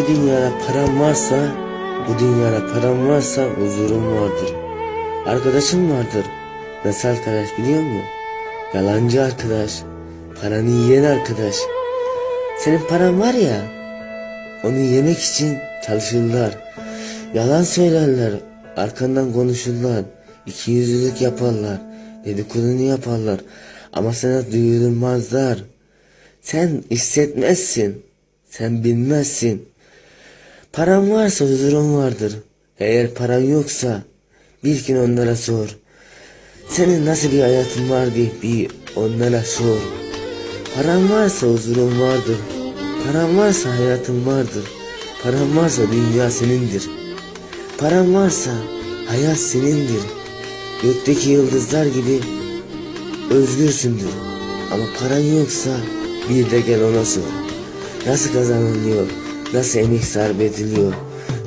Bu dünyada param varsa, bu dünyada param varsa huzurum vardır. Arkadaşım vardır. Nasıl arkadaş biliyor musun? Yalancı arkadaş. Paranı yiyen arkadaş. Senin paran var ya, onu yemek için çalışırlar. Yalan söylerler, arkandan konuşurlar. İkiyüzlülük yaparlar. Dedikodunu yaparlar. Ama sana duyurulmazlar. Sen hissetmezsin. Sen bilmezsin. Paran varsa huzurun vardır. Eğer paran yoksa bir gün onlara sor. Senin nasıl bir hayatın var diye bir onlara sor. Paran varsa huzurun vardır. Paran varsa hayatın vardır. Paran varsa dünya senindir. Paran varsa hayat senindir. Gökteki yıldızlar gibi özgürsündür. Ama paran yoksa bir de gel ona sor. Nasıl kazanılıyor? Nasıl emek sarf ediliyor?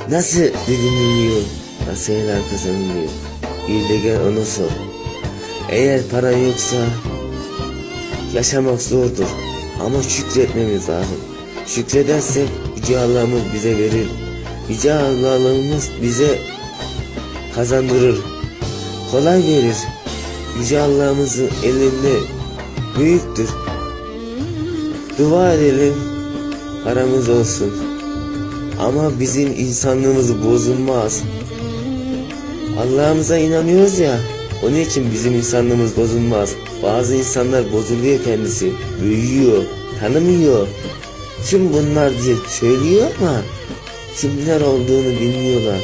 Nasıl didiniliyor? Nasıl helal kazanılıyor? Bir de gel ona sor. Eğer paran yoksa yaşamak zordur. Ama şükretmemiz lazım. Şükredersek Yüce Allah'ımız bize verir. Yüce Allah'ımız bize kazandırır. Kolay verir. Yüce Allah'ımızın elinde büyüktür. Dua edelim paramız olsun. Ama bizim insanlığımız bozulmaz. Allah'ımıza inanıyoruz ya. Onun için bizim insanlığımız bozulmaz. Bazı insanlar bozuluyor kendisi. Büyüyor. Tanımıyor. Kim bunlar diye söylüyor ama kimler olduğunu bilmiyorlar.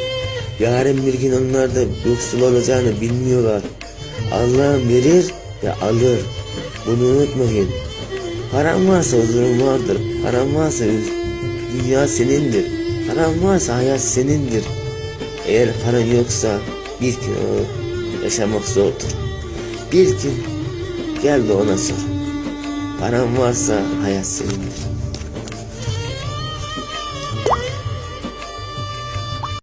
Yarın bir gün onlar da yoksul olacağını bilmiyorlar. Allah verir ve alır. Bunu unutmayın. Paran varsa huzurun vardır. Paran varsa dünya senindir. Paran varsa hayat senindir. Eğer paran yoksa gün o yaşamak zordur. Bir gün gel de ona sor. Paran varsa hayat senindir.